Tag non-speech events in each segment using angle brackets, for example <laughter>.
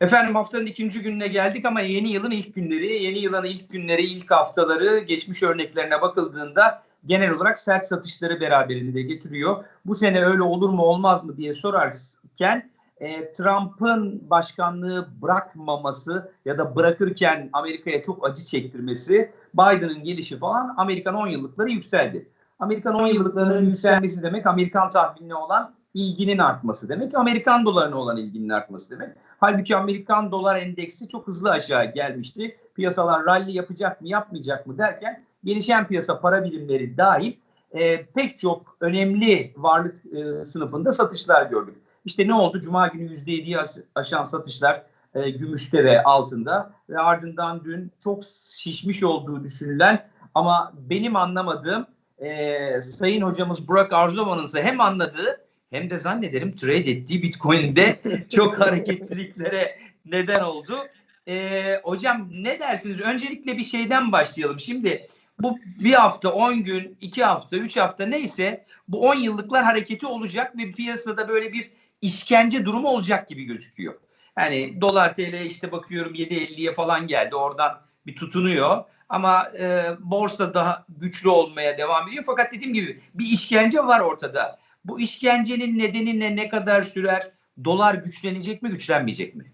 Efendim haftanın ikinci gününe geldik ama yeni yılın ilk günleri, yeni yılın ilk günleri, ilk haftaları geçmiş örneklerine bakıldığında genel olarak sert satışları beraberinde getiriyor. Bu sene öyle olur mu olmaz mı diye sorarken e, Trump'ın başkanlığı bırakmaması ya da bırakırken Amerika'ya çok acı çektirmesi, Biden'ın gelişi falan Amerikan 10 yıllıkları yükseldi. Amerikan 10 yıllıklarının yükselmesi demek Amerikan tahviline olan ilginin artması demek. Amerikan dolarına olan ilginin artması demek. Halbuki Amerikan dolar endeksi çok hızlı aşağı gelmişti. Piyasalar rally yapacak mı yapmayacak mı derken gelişen piyasa para birimleri dahil e, pek çok önemli varlık e, sınıfında satışlar gördük. İşte ne oldu? Cuma günü %7'yi aşan satışlar e, gümüşte ve altında ve ardından dün çok şişmiş olduğu düşünülen ama benim anlamadığım e, Sayın hocamız Burak Arzuman'ın ise hem anladığı hem de zannederim trade ettiği Bitcoin'de <laughs> çok hareketliliklere neden oldu. E, hocam ne dersiniz? Öncelikle bir şeyden başlayalım. Şimdi bu bir hafta, on gün, iki hafta, üç hafta neyse bu on yıllıklar hareketi olacak ve piyasada böyle bir işkence durumu olacak gibi gözüküyor. Yani dolar TL işte bakıyorum 7.50'ye falan geldi oradan bir tutunuyor. Ama e, borsa daha güçlü olmaya devam ediyor. Fakat dediğim gibi bir işkence var ortada. Bu işkencenin nedeni ne, ne kadar sürer? Dolar güçlenecek mi, güçlenmeyecek mi?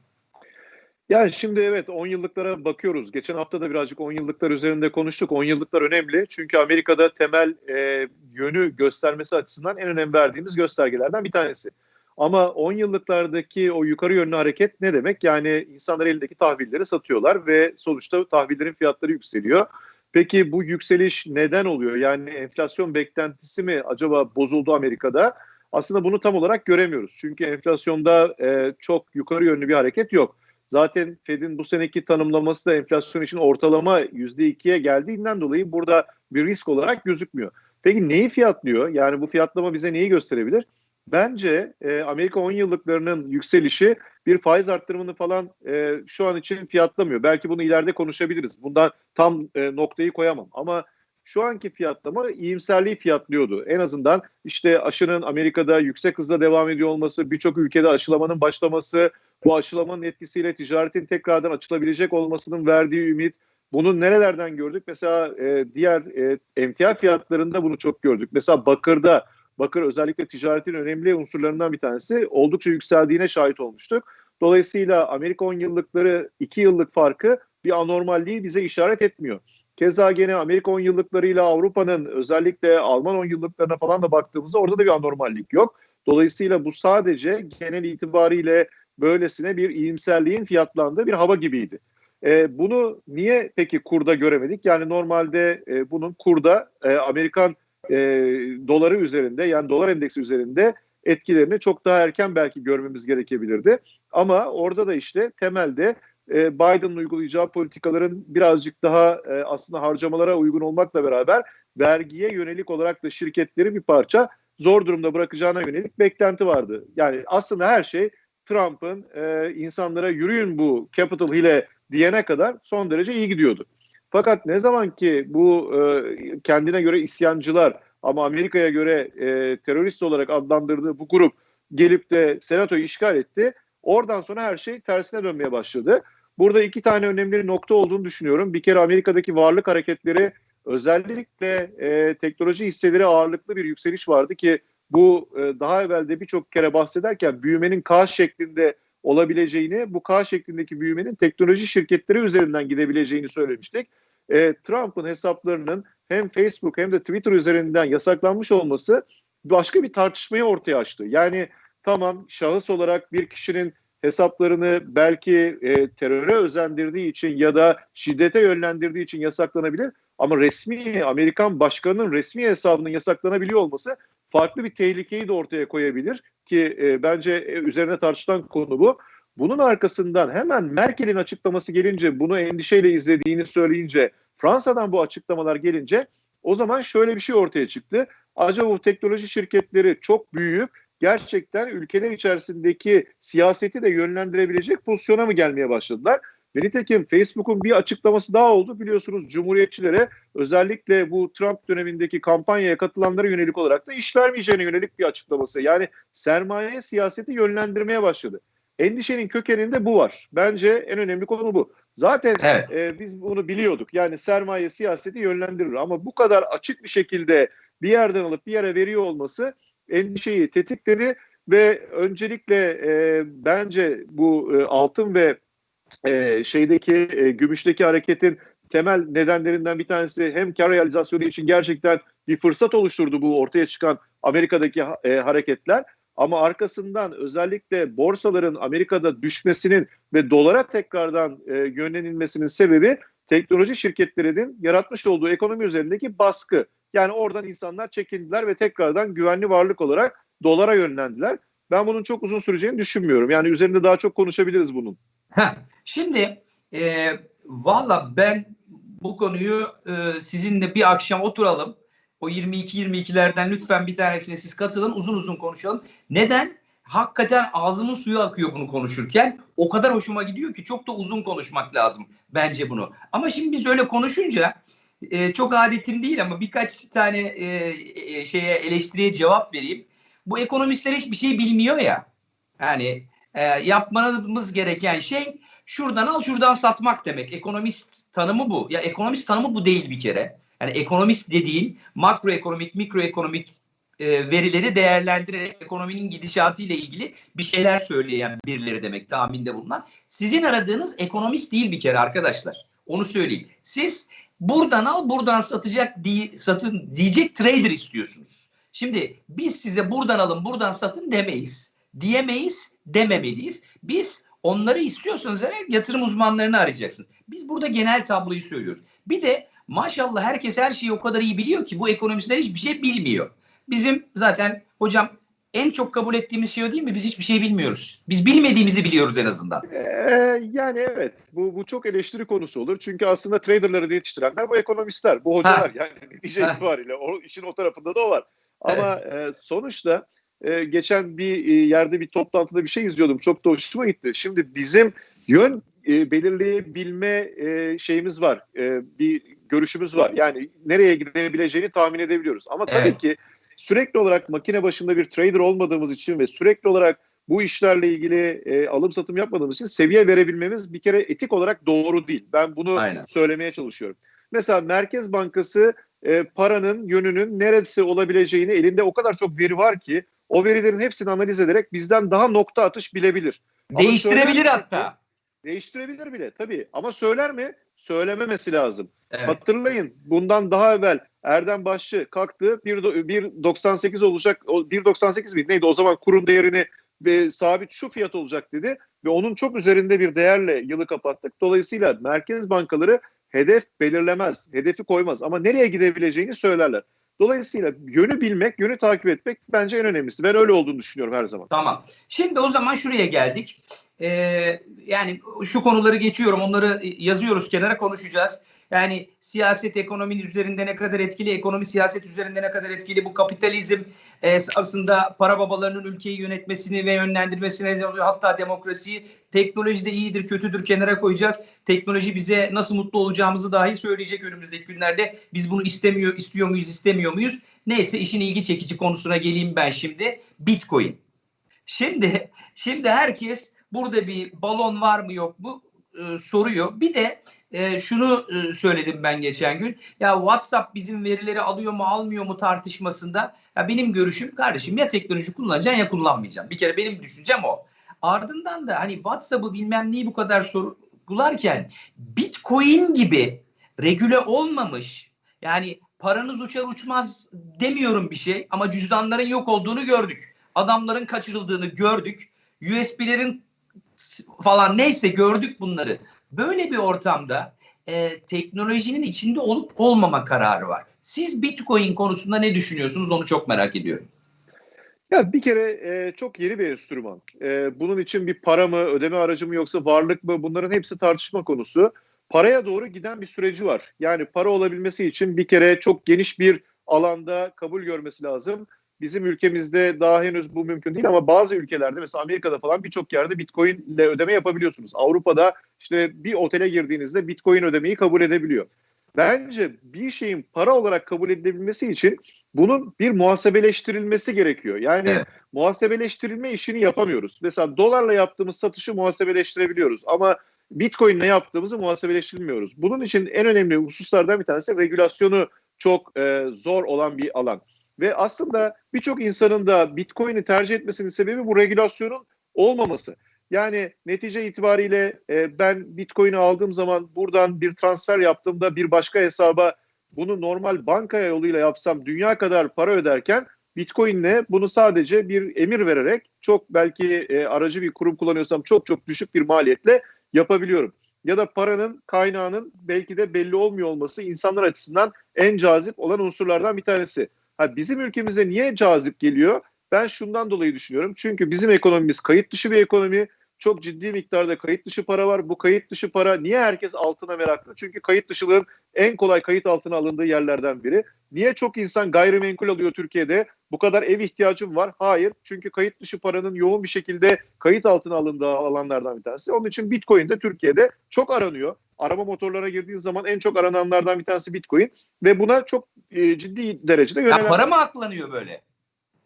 Yani şimdi evet 10 yıllıklara bakıyoruz. Geçen hafta da birazcık 10 yıllıklar üzerinde konuştuk. 10 yıllıklar önemli. Çünkü Amerika'da temel e, yönü göstermesi açısından en önem verdiğimiz göstergelerden bir tanesi. Ama 10 yıllıklardaki o yukarı yönlü hareket ne demek? Yani insanlar elindeki tahvilleri satıyorlar ve sonuçta tahvillerin fiyatları yükseliyor. Peki bu yükseliş neden oluyor? Yani enflasyon beklentisi mi acaba bozuldu Amerika'da? Aslında bunu tam olarak göremiyoruz. Çünkü enflasyonda e, çok yukarı yönlü bir hareket yok. Zaten Fed'in bu seneki tanımlaması da enflasyon için ortalama %2'ye geldiğinden dolayı burada bir risk olarak gözükmüyor. Peki neyi fiyatlıyor? Yani bu fiyatlama bize neyi gösterebilir? Bence e, Amerika 10 yıllıklarının yükselişi bir faiz arttırımını falan e, şu an için fiyatlamıyor. Belki bunu ileride konuşabiliriz. Bundan tam e, noktayı koyamam ama şu anki fiyatlama iyimserliği fiyatlıyordu. En azından işte aşının Amerika'da yüksek hızla devam ediyor olması, birçok ülkede aşılamanın başlaması, bu aşılamanın etkisiyle ticaretin tekrardan açılabilecek olmasının verdiği ümit. Bunu nerelerden gördük? Mesela e, diğer e, emtia fiyatlarında bunu çok gördük. Mesela bakırda bakır özellikle ticaretin önemli unsurlarından bir tanesi oldukça yükseldiğine şahit olmuştuk. Dolayısıyla Amerika 10 yıllıkları 2 yıllık farkı bir anormalliği bize işaret etmiyor. Keza gene Amerika 10 yıllıklarıyla Avrupa'nın özellikle Alman 10 yıllıklarına falan da baktığımızda orada da bir anormallik yok. Dolayısıyla bu sadece genel itibariyle böylesine bir iyimserliğin fiyatlandığı bir hava gibiydi. E, bunu niye peki kurda göremedik? Yani normalde e, bunun kurda e, Amerikan e, doları üzerinde yani dolar endeksi üzerinde etkilerini çok daha erken belki görmemiz gerekebilirdi. Ama orada da işte temelde e, Biden'ın uygulayacağı politikaların birazcık daha e, aslında harcamalara uygun olmakla beraber vergiye yönelik olarak da şirketleri bir parça zor durumda bırakacağına yönelik beklenti vardı. Yani aslında her şey Trump'ın e, insanlara yürüyün bu Capitol Hill'e diyene kadar son derece iyi gidiyordu. Fakat ne zaman ki bu e, kendine göre isyancılar ama Amerika'ya göre e, terörist olarak adlandırdığı bu grup gelip de senatoyu işgal etti. Oradan sonra her şey tersine dönmeye başladı. Burada iki tane önemli nokta olduğunu düşünüyorum. Bir kere Amerika'daki varlık hareketleri özellikle e, teknoloji hisseleri ağırlıklı bir yükseliş vardı ki bu e, daha evvel de birçok kere bahsederken büyümenin K şeklinde olabileceğini, bu K şeklindeki büyümenin teknoloji şirketleri üzerinden gidebileceğini söylemiştik. E, Trump'ın hesaplarının hem Facebook hem de Twitter üzerinden yasaklanmış olması başka bir tartışmayı ortaya açtı. Yani tamam şahıs olarak bir kişinin hesaplarını belki e, teröre özendirdiği için ya da şiddete yönlendirdiği için yasaklanabilir. Ama resmi Amerikan başkanının resmi hesabının yasaklanabiliyor olması farklı bir tehlikeyi de ortaya koyabilir ki e, bence e, üzerine tartışılan konu bu. Bunun arkasından hemen Merkel'in açıklaması gelince bunu endişeyle izlediğini söyleyince Fransa'dan bu açıklamalar gelince o zaman şöyle bir şey ortaya çıktı. Acaba bu teknoloji şirketleri çok büyüyüp gerçekten ülkeler içerisindeki siyaseti de yönlendirebilecek pozisyona mı gelmeye başladılar? Ve nitekim Facebook'un bir açıklaması daha oldu. Biliyorsunuz Cumhuriyetçilere özellikle bu Trump dönemindeki kampanyaya katılanlara yönelik olarak da iş vermeyeceğine yönelik bir açıklaması. Yani sermaye siyaseti yönlendirmeye başladı. endişenin kökeninde bu var. Bence en önemli konu bu. Zaten Evet. e, biz bunu biliyorduk. Yani sermaye siyaseti yönlendirir ama bu kadar açık bir şekilde bir yerden alıp bir yere veriyor olması endişeyi tetikledi ve öncelikle e, bence bu e, altın ve e, şeydeki e, gümüşteki hareketin temel nedenlerinden bir tanesi hem kar realizasyonu için gerçekten bir fırsat oluşturdu bu ortaya çıkan Amerika'daki e, hareketler. Ama arkasından özellikle borsaların Amerika'da düşmesinin ve dolara tekrardan e, yönlenilmesinin sebebi teknoloji şirketlerinin yaratmış olduğu ekonomi üzerindeki baskı. Yani oradan insanlar çekindiler ve tekrardan güvenli varlık olarak dolara yönlendiler. Ben bunun çok uzun süreceğini düşünmüyorum. Yani üzerinde daha çok konuşabiliriz bunun. Heh, Şimdi e, valla ben bu konuyu e, sizinle bir akşam oturalım. O 22-22'lerden lütfen bir tanesine siz katılın uzun uzun konuşalım. Neden? Hakikaten ağzımın suyu akıyor bunu konuşurken. O kadar hoşuma gidiyor ki çok da uzun konuşmak lazım bence bunu. Ama şimdi biz öyle konuşunca e, çok adetim değil ama birkaç tane e, e, şeye eleştiriye cevap vereyim. Bu ekonomistler hiçbir şey bilmiyor ya. Yani e, yapmamız gereken şey şuradan al şuradan satmak demek. Ekonomist tanımı bu. Ya ekonomist tanımı bu değil bir kere. Yani ekonomist dediğin makroekonomik, mikroekonomik e, verileri değerlendirerek ekonominin gidişatı ile ilgili bir şeyler söyleyen birileri demek tahminde bulunan. Sizin aradığınız ekonomist değil bir kere arkadaşlar. Onu söyleyeyim. Siz buradan al buradan satacak diye, satın diyecek trader istiyorsunuz. Şimdi biz size buradan alın buradan satın demeyiz. Diyemeyiz dememeliyiz. Biz onları istiyorsanız eğer yatırım uzmanlarını arayacaksınız. Biz burada genel tabloyu söylüyoruz. Bir de maşallah herkes her şeyi o kadar iyi biliyor ki bu ekonomistler hiçbir şey bilmiyor. Bizim zaten hocam en çok kabul ettiğimiz şey o değil mi? Biz hiçbir şey bilmiyoruz. Biz bilmediğimizi biliyoruz en azından. Ee, yani evet bu, bu çok eleştiri konusu olur. Çünkü aslında traderları yetiştirenler bu ekonomistler, bu hocalar. Yani netice Ha. itibariyle o işin o tarafında da o var. Ama e, sonuçta e, geçen bir e, yerde bir toplantıda bir şey izliyordum. Çok da hoşuma gitti. Şimdi bizim yön e, belirleyebilme e, şeyimiz var. E, bir görüşümüz var. Yani nereye gidebileceğini tahmin edebiliyoruz. Ama tabii Evet. ki sürekli olarak makine başında bir trader olmadığımız için ve sürekli olarak bu işlerle ilgili e, alım satım yapmadığımız için seviye verebilmemiz bir kere etik olarak doğru değil. Ben bunu Aynen. söylemeye çalışıyorum. Mesela Merkez Bankası e, paranın yönünün neresi olabileceğini elinde o kadar çok veri var ki o verilerin hepsini analiz ederek bizden daha nokta atış bilebilir. Değiştirebilir mi hatta. Değiştirebilir bile tabii. Ama söyler mi? Söylememesi lazım. Evet. Hatırlayın bundan daha evvel Erdem Başçı kalktı. 1.98 olacak. o 1.98 miydi? Neydi? O zaman kurun değerini ve sabit şu fiyat olacak dedi. Ve onun çok üzerinde bir değerle yılı kapattık. Dolayısıyla merkez bankaları hedef belirlemez. Hedefi koymaz. Ama nereye gidebileceğini söylerler. Dolayısıyla yönü bilmek, yönü takip etmek bence en önemlisi. Ben öyle olduğunu düşünüyorum her zaman. Tamam. Şimdi o zaman şuraya geldik. Ee, yani şu konuları geçiyorum. Onları yazıyoruz kenara konuşacağız. Yani siyaset ekonominin üzerinde ne kadar etkili, ekonomi siyaset üzerinde ne kadar etkili, bu kapitalizm e, aslında para babalarının ülkeyi yönetmesini ve yönlendirmesine neden oluyor. Hatta demokrasiyi teknoloji de iyidir, kötüdür kenara koyacağız. Teknoloji bize nasıl mutlu olacağımızı dahi söyleyecek önümüzdeki günlerde. Biz bunu istemiyor, istiyor muyuz, istemiyor muyuz? Neyse işin ilgi çekici konusuna geleyim ben şimdi. Bitcoin. Şimdi şimdi herkes burada bir balon var mı yok mu e, soruyor. Bir de e, şunu e, söyledim ben geçen gün. Ya WhatsApp bizim verileri alıyor mu almıyor mu tartışmasında. Ya benim görüşüm kardeşim ya teknoloji kullanacaksın ya kullanmayacaksın. Bir kere benim düşüncem o. Ardından da hani WhatsApp'ı bilmem neyi bu kadar sorgularken Bitcoin gibi regüle olmamış yani paranız uçar uçmaz demiyorum bir şey ama cüzdanların yok olduğunu gördük. Adamların kaçırıldığını gördük. USB'lerin falan neyse gördük bunları. Böyle bir ortamda e, teknolojinin içinde olup olmama kararı var. Siz Bitcoin konusunda ne düşünüyorsunuz onu çok merak ediyorum. Ya bir kere e, çok yeni bir enstrüman. E, bunun için bir para mı, ödeme aracı mı yoksa varlık mı bunların hepsi tartışma konusu. Paraya doğru giden bir süreci var. Yani para olabilmesi için bir kere çok geniş bir alanda kabul görmesi lazım. Bizim ülkemizde daha henüz bu mümkün değil ama bazı ülkelerde mesela Amerika'da falan birçok yerde Bitcoin ile ödeme yapabiliyorsunuz. Avrupa'da işte bir otele girdiğinizde Bitcoin ödemeyi kabul edebiliyor. Bence bir şeyin para olarak kabul edilebilmesi için bunun bir muhasebeleştirilmesi gerekiyor. Yani Evet. muhasebeleştirilme işini yapamıyoruz. Mesela dolarla yaptığımız satışı muhasebeleştirebiliyoruz ama Bitcoin'le yaptığımızı muhasebeleştirmiyoruz. Bunun için en önemli hususlardan bir tanesi regülasyonu çok e, zor olan bir alan. Ve aslında birçok insanın da Bitcoin'i tercih etmesinin sebebi bu regülasyonun olmaması. Yani netice itibariyle e, ben Bitcoin'i aldığım zaman buradan bir transfer yaptığımda bir başka hesaba bunu normal banka yoluyla yapsam dünya kadar para öderken Bitcoin'le bunu sadece bir emir vererek çok belki e, aracı bir kurum kullanıyorsam çok çok düşük bir maliyetle yapabiliyorum. Ya da paranın kaynağının belki de belli olmuyor olması insanlar açısından en cazip olan unsurlardan bir tanesi. Ha, bizim ülkemize niye cazip geliyor? Ben şundan dolayı düşünüyorum. Çünkü bizim ekonomimiz kayıt dışı bir ekonomi. Çok ciddi miktarda kayıt dışı para var. Bu kayıt dışı para niye herkes altına meraklı? Çünkü kayıt dışılığın en kolay kayıt altına alındığı yerlerden biri. Niye çok insan gayrimenkul alıyor Türkiye'de? Bu kadar ev ihtiyacım var. Hayır. Çünkü kayıt dışı paranın yoğun bir şekilde kayıt altına alındığı alanlardan bir tanesi. Onun için Bitcoin de Türkiye'de çok aranıyor. Arama motorlarına girdiğin zaman en çok arananlardan bir tanesi Bitcoin ve buna çok e, ciddi derecede Ya yönelen para mı aklanıyor böyle?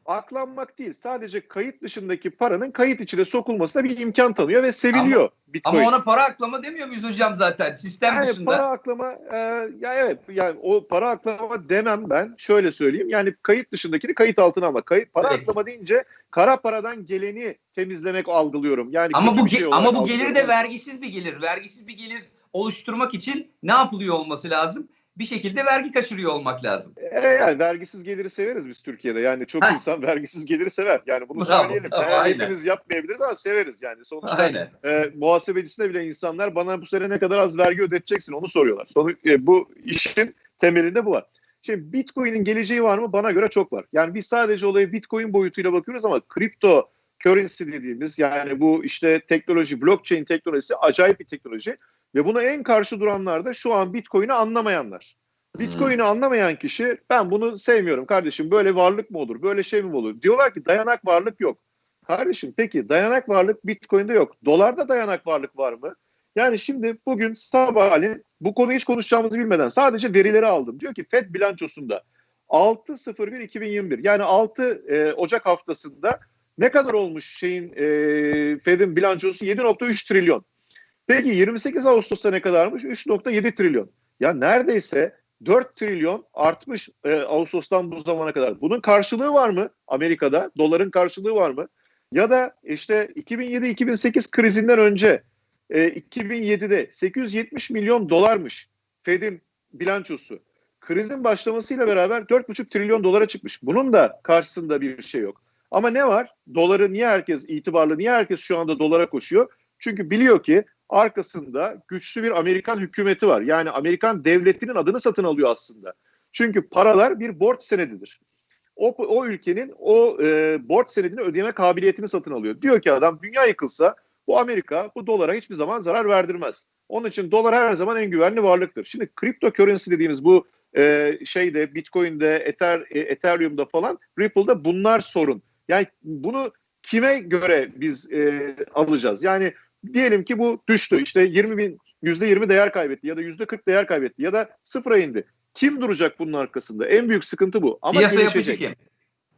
Aklanmak değil. Sadece kayıt dışındaki paranın kayıt içine sokulmasına bir imkan tanıyor ve seviliyor Bitcoin. Ama ona para aklama demiyor muyuz hocam zaten sistem yani dışında? para aklama e, ya evet yani o para aklama demem ben. Şöyle söyleyeyim. Yani kayıt dışındakini kayıt altına almak. Kayıt para Evet. aklama deyince kara paradan geleni temizlemek algılıyorum. Yani Ama bu şey ama bu gelir de vergisiz bir gelir. Vergisiz bir gelir oluşturmak için ne yapılıyor olması lazım? Bir şekilde vergi kaçırıyor olmak lazım. E, yani vergisiz geliri severiz biz Türkiye'de. Yani çok Heh. insan vergisiz geliri sever. Yani bunu Bravo, söyleyelim. Yani aynen. hepimiz yapmayabiliriz ama severiz yani. Sonuçta Aynen. e, muhasebecisine bile insanlar bana bu sene ne kadar az vergi ödeteceksin onu soruyorlar. Sonu, e, bu işin temelinde bu var. Şimdi Bitcoin'in geleceği var mı? Bana göre çok var. Yani biz sadece olaya Bitcoin boyutuyla bakıyoruz ama kripto currency dediğimiz yani bu işte teknoloji, blockchain teknolojisi acayip bir teknoloji. Ve buna en karşı duranlar da şu an Bitcoin'i anlamayanlar. Bitcoin'i anlamayan kişi ben bunu sevmiyorum kardeşim böyle varlık mı olur böyle şey mi olur diyorlar ki dayanak varlık yok. Kardeşim peki dayanak varlık Bitcoin'de yok. Dolarda dayanak varlık var mı? Yani şimdi bugün sabahleyin bu konuyu hiç konuşacağımızı bilmeden sadece verileri aldım. Diyor ki FED bilançosunda 6.01.2021 yani 6 e, Ocak haftasında ne kadar olmuş şeyin e, Fed'in bilançosu 7.3 trilyon. Peki 28 Ağustos'ta ne kadarmış? 3.7 trilyon. Ya neredeyse 4 trilyon artmış e, Ağustos'tan bu zamana kadar. Bunun karşılığı var mı Amerika'da? Doların karşılığı var mı? Ya da işte 2007-2008 krizinden önce e, 2007'de 870 milyon dolarmış Fed'in bilançosu. Krizin başlamasıyla beraber 4,5 trilyon dolara çıkmış. Bunun da karşısında bir şey yok. Ama ne var? Doları niye herkes itibarlı, niye herkes şu anda dolara koşuyor? Çünkü biliyor ki arkasında güçlü bir Amerikan hükümeti var. Yani Amerikan devletinin adını satın alıyor aslında. Çünkü paralar bir borç senedidir. O, o ülkenin o e, borç senedini ödeme kabiliyetini satın alıyor. Diyor ki adam dünya yıkılsa bu Amerika bu dolara hiçbir zaman zarar verdirmez. Onun için dolar her zaman en güvenli varlıktır. Şimdi kripto currency dediğimiz bu e, şeyde Bitcoin'de, Ether, e, Ethereum'da falan Ripple'da bunlar sorun. Yani bunu kime göre biz e, alacağız? Yani diyelim ki bu düştü. İşte 20 bin, yüzde 20 değer kaybetti ya da yüzde 40 değer kaybetti ya da sıfıra indi. Kim duracak bunun arkasında? En büyük sıkıntı bu. Ama Piyasa gelişecek. kim?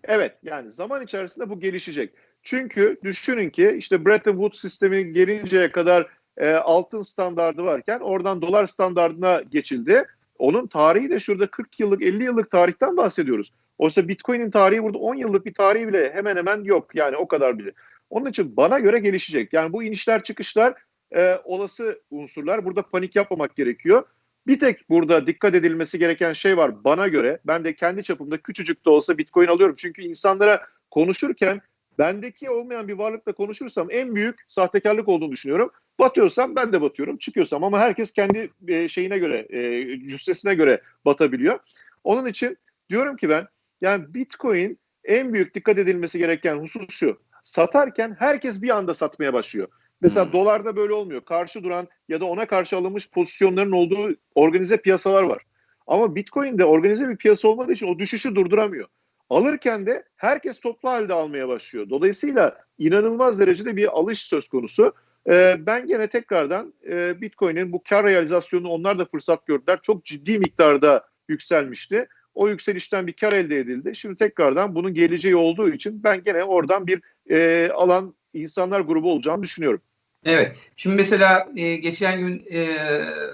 Evet yani zaman içerisinde bu gelişecek. Çünkü düşünün ki işte Bretton Woods sistemi gelinceye kadar e, altın standardı varken oradan dolar standardına geçildi. Onun tarihi de şurada 40 yıllık 50 yıllık tarihten bahsediyoruz. Oysa Bitcoin'in tarihi burada 10 yıllık bir tarihi bile hemen hemen yok. Yani o kadar bile. Onun için bana göre gelişecek. Yani bu inişler çıkışlar e, olası unsurlar. Burada panik yapmamak gerekiyor. Bir tek burada dikkat edilmesi gereken şey var bana göre. Ben de kendi çapımda küçücük de olsa Bitcoin alıyorum. Çünkü insanlara konuşurken bendeki olmayan bir varlıkla konuşursam en büyük sahtekarlık olduğunu düşünüyorum. Batıyorsam ben de batıyorum, çıkıyorsam ama herkes kendi e, şeyine göre, e, cüssesine göre batabiliyor. Onun için diyorum ki ben yani Bitcoin en büyük dikkat edilmesi gereken husus şu. Satarken herkes bir anda satmaya başlıyor. Mesela Hmm. dolarda böyle olmuyor. Karşı duran ya da ona karşı alınmış pozisyonların olduğu organize piyasalar var. Ama Bitcoin'de organize bir piyasa olmadığı için o düşüşü durduramıyor. Alırken de herkes toplu halde almaya başlıyor. Dolayısıyla inanılmaz derecede bir alış söz konusu. Ee, ben gene tekrardan e, Bitcoin'in bu kar realizasyonunu onlar da fırsat gördüler. Çok ciddi miktarda yükselmişti. O yükselişten bir kar elde edildi. Şimdi tekrardan bunun geleceği olduğu için ben gene oradan bir e, alan insanlar grubu olacağını düşünüyorum. Evet. Şimdi mesela e, geçen gün e,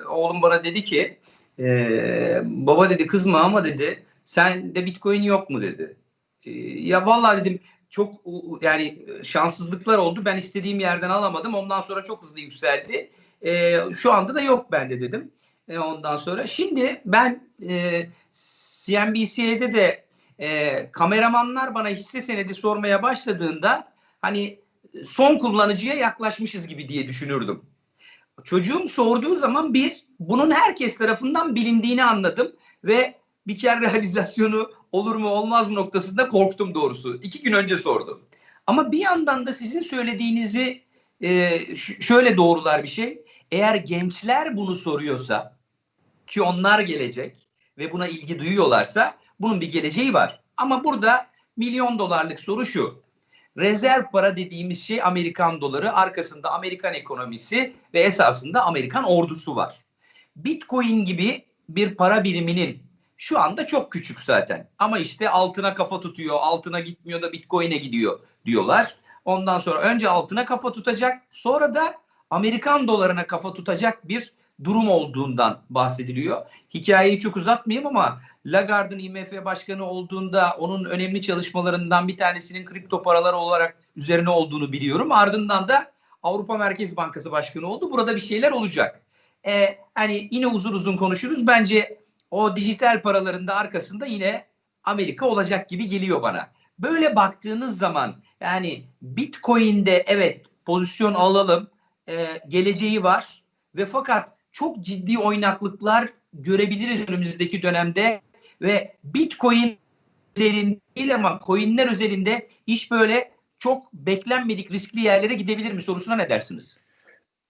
oğlum bana dedi ki e, baba dedi kızma ama dedi sen de bitcoin yok mu dedi. E, ya vallahi dedim çok yani şanssızlıklar oldu. Ben istediğim yerden alamadım. Ondan sonra çok hızlı yükseldi. E, şu anda da yok bende dedim. E, ondan sonra şimdi ben e, CNBC'de de e, kameramanlar bana hisse senedi sormaya başladığında hani son kullanıcıya yaklaşmışız gibi diye düşünürdüm. Çocuğum sorduğu zaman bir, bunun herkes tarafından bilindiğini anladım ve bir kere realizasyonu olur mu olmaz mı noktasında korktum doğrusu. İki gün önce sordum. Ama bir yandan da sizin söylediğinizi e, şöyle doğrular bir şey. Eğer gençler bunu soruyorsa ki onlar gelecek ve buna ilgi duyuyorlarsa bunun bir geleceği var. Ama burada milyon dolarlık soru şu. Rezerv para dediğimiz şey Amerikan doları, arkasında Amerikan ekonomisi ve esasında Amerikan ordusu var. Bitcoin gibi bir para biriminin şu anda çok küçük zaten. Ama işte altına kafa tutuyor, altına gitmiyor da Bitcoin'e gidiyor diyorlar. Ondan sonra önce altına kafa tutacak, sonra da Amerikan dolarına kafa tutacak bir durum olduğundan bahsediliyor. Hikayeyi çok uzatmayayım ama Lagarde'ın IMF başkanı olduğunda onun önemli çalışmalarından bir tanesinin kripto paralar olarak üzerine olduğunu biliyorum. Ardından da Avrupa Merkez Bankası başkanı oldu. Burada bir şeyler olacak. Ee, hani yine uzun uzun konuşuruz. Bence o dijital paraların da arkasında yine Amerika olacak gibi geliyor bana. Böyle baktığınız zaman yani Bitcoin'de evet pozisyon alalım e, geleceği var ve fakat çok ciddi oynaklıklar görebiliriz önümüzdeki dönemde ve Bitcoin özelinde değil ama coinler özelinde iş böyle çok beklenmedik riskli yerlere gidebilir mi sorusuna ne dersiniz?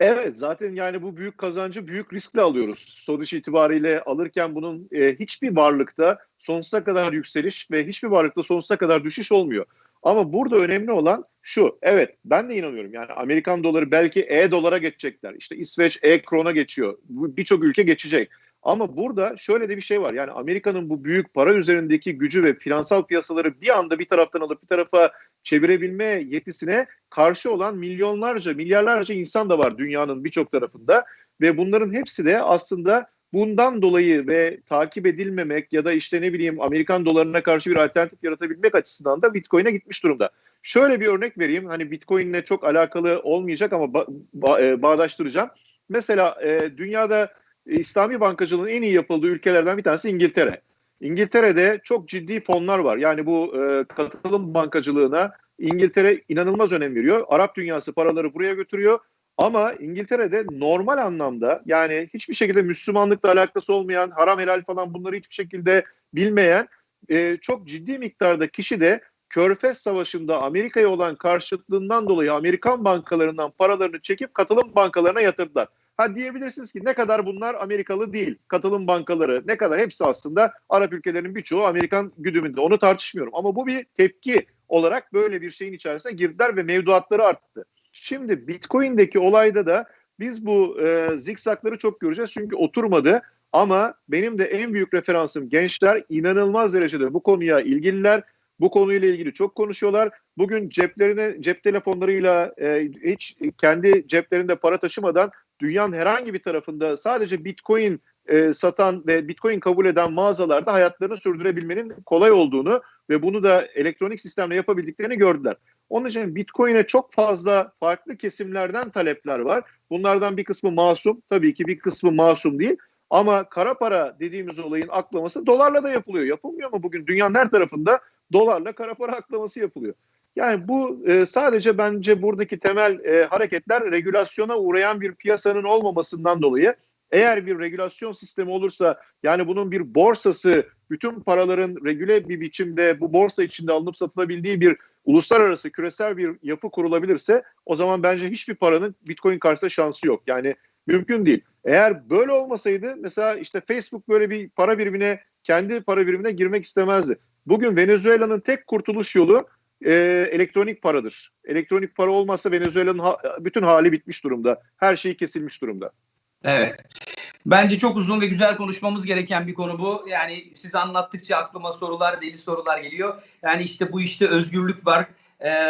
Evet zaten yani bu büyük kazancı büyük riskle alıyoruz. Sonuç itibariyle alırken bunun e, hiçbir varlıkta sonsuza kadar yükseliş ve hiçbir varlıkta sonsuza kadar düşüş olmuyor. Ama burada önemli olan şu. Evet ben de inanıyorum. Yani Amerikan doları belki E-dolara geçecekler. İşte İsveç E-krona geçiyor. Birçok ülke geçecek. Ama burada şöyle de bir şey var. Yani Amerika'nın bu büyük para üzerindeki gücü ve finansal piyasaları bir anda bir taraftan alıp bir tarafa çevirebilme yetisine karşı olan milyonlarca, milyarlarca insan da var dünyanın birçok tarafında ve bunların hepsi de aslında bundan dolayı ve takip edilmemek ya da işte ne bileyim Amerikan dolarına karşı bir alternatif yaratabilmek açısından da Bitcoin'e gitmiş durumda. Şöyle bir örnek vereyim. Hani Bitcoin'le çok alakalı olmayacak ama ba- ba- e, bağdaştıracağım. Mesela e, dünyada İslami bankacılığın en iyi yapıldığı ülkelerden bir tanesi İngiltere. İngiltere'de çok ciddi fonlar var. Yani bu e, katılım bankacılığına İngiltere inanılmaz önem veriyor. Arap dünyası paraları buraya götürüyor. Ama İngiltere'de normal anlamda yani hiçbir şekilde Müslümanlıkla alakası olmayan, haram helal falan bunları hiçbir şekilde bilmeyen e, çok ciddi miktarda kişi de Körfez Savaşı'nda Amerika'ya olan karşıtlığından dolayı Amerikan bankalarından paralarını çekip katılım bankalarına yatırdılar. Ha diyebilirsiniz ki ne kadar bunlar Amerikalı değil. Katılım bankaları ne kadar hepsi aslında Arap ülkelerinin birçoğu Amerikan güdümünde. Onu tartışmıyorum. Ama bu bir tepki olarak böyle bir şeyin içerisine girdiler ve mevduatları arttı. Şimdi Bitcoin'deki olayda da biz bu e, zikzakları çok göreceğiz çünkü oturmadı. Ama benim de en büyük referansım gençler inanılmaz derecede bu konuya ilgililer. Bu konuyla ilgili çok konuşuyorlar. Bugün ceplerine cep telefonlarıyla e, hiç kendi ceplerinde para taşımadan dünyanın herhangi bir tarafında sadece Bitcoin e, satan ve Bitcoin kabul eden mağazalarda hayatlarını sürdürebilmenin kolay olduğunu ve bunu da elektronik sistemle yapabildiklerini gördüler. Onun için Bitcoin'e çok fazla farklı kesimlerden talepler var. Bunlardan bir kısmı masum, tabii ki bir kısmı masum değil. Ama kara para dediğimiz olayın aklaması dolarla da yapılıyor. Yapılmıyor mu bugün? Dünyanın her tarafında dolarla kara para aklaması yapılıyor. Yani bu e, sadece bence buradaki temel e, hareketler regülasyona uğrayan bir piyasanın olmamasından dolayı eğer bir regülasyon sistemi olursa yani bunun bir borsası bütün paraların regüle bir biçimde bu borsa içinde alınıp satılabildiği bir uluslararası küresel bir yapı kurulabilirse o zaman bence hiçbir paranın Bitcoin karşısında şansı yok. Yani mümkün değil. Eğer böyle olmasaydı mesela işte Facebook böyle bir para birimine kendi para birimine girmek istemezdi. Bugün Venezuela'nın tek kurtuluş yolu e, elektronik paradır. Elektronik para olmazsa Venezuela'nın ha, bütün hali bitmiş durumda. Her şeyi kesilmiş durumda. Evet. Bence çok uzun ve güzel konuşmamız gereken bir konu bu. Yani siz anlattıkça aklıma sorular, deli sorular geliyor. Yani işte bu işte özgürlük var. Ee,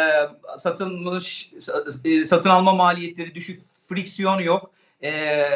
satılmış, e, satın alma maliyetleri düşük, friksiyon yok, ee,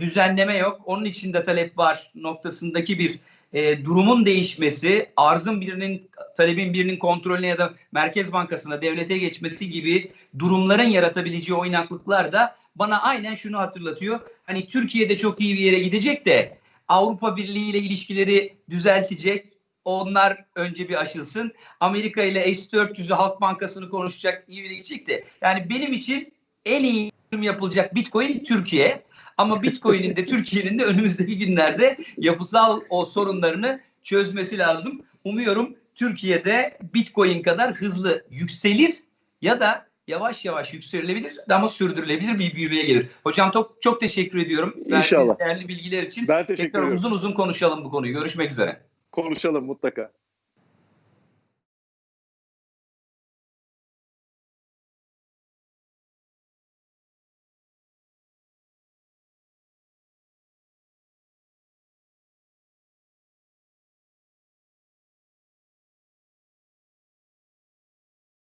düzenleme yok. Onun için de talep var noktasındaki bir e, durumun değişmesi, arzın birinin, talebin birinin kontrolüne ya da Merkez Bankası'na, devlete geçmesi gibi durumların yaratabileceği oynaklıklar da bana aynen şunu hatırlatıyor. Hani Türkiye'de çok iyi bir yere gidecek de Avrupa Birliği ile ilişkileri düzeltecek. Onlar önce bir aşılsın. Amerika ile S-400'ü Halk Bankası'nı konuşacak, iyi bir gidecek de. Yani benim için en iyi yapılacak Bitcoin Türkiye. Ama Bitcoin'in de <laughs> Türkiye'nin de önümüzdeki günlerde yapısal o sorunlarını çözmesi lazım. Umuyorum Türkiye'de Bitcoin kadar hızlı yükselir ya da yavaş yavaş yükselilebilir ama sürdürülebilir bir büyümeye gelir. Hocam çok çok teşekkür ediyorum. Verdiğiniz İnşallah. değerli bilgiler için. Ben teşekkür Tekrar ederim. uzun uzun konuşalım bu konuyu. Görüşmek üzere. Konuşalım mutlaka.